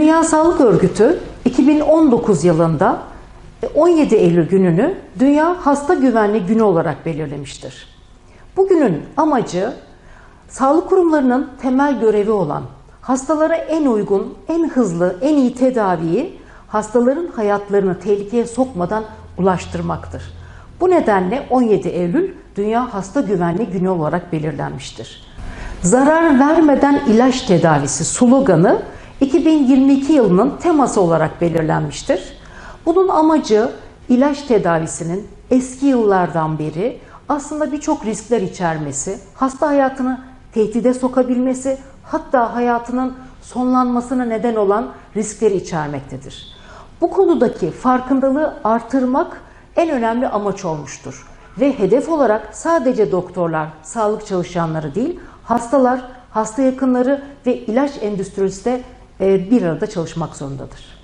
Dünya Sağlık Örgütü 2019 yılında 17 Eylül gününü Dünya Hasta Güvenliği Günü olarak belirlemiştir. Bugünün amacı sağlık kurumlarının temel görevi olan hastalara en uygun, en hızlı, en iyi tedaviyi hastaların hayatlarını tehlikeye sokmadan ulaştırmaktır. Bu nedenle 17 Eylül Dünya Hasta Güvenliği Günü olarak belirlenmiştir. Zarar vermeden ilaç tedavisi sloganı 2022 yılının teması olarak belirlenmiştir. Bunun amacı ilaç tedavisinin eski yıllardan beri aslında birçok riskler içermesi, hasta hayatını tehdide sokabilmesi, hatta hayatının sonlanmasına neden olan riskleri içermektedir. Bu konudaki farkındalığı artırmak en önemli amaç olmuştur. Ve hedef olarak sadece doktorlar, sağlık çalışanları değil, hastalar, hasta yakınları ve ilaç endüstrisi de bir arada çalışmak zorundadır.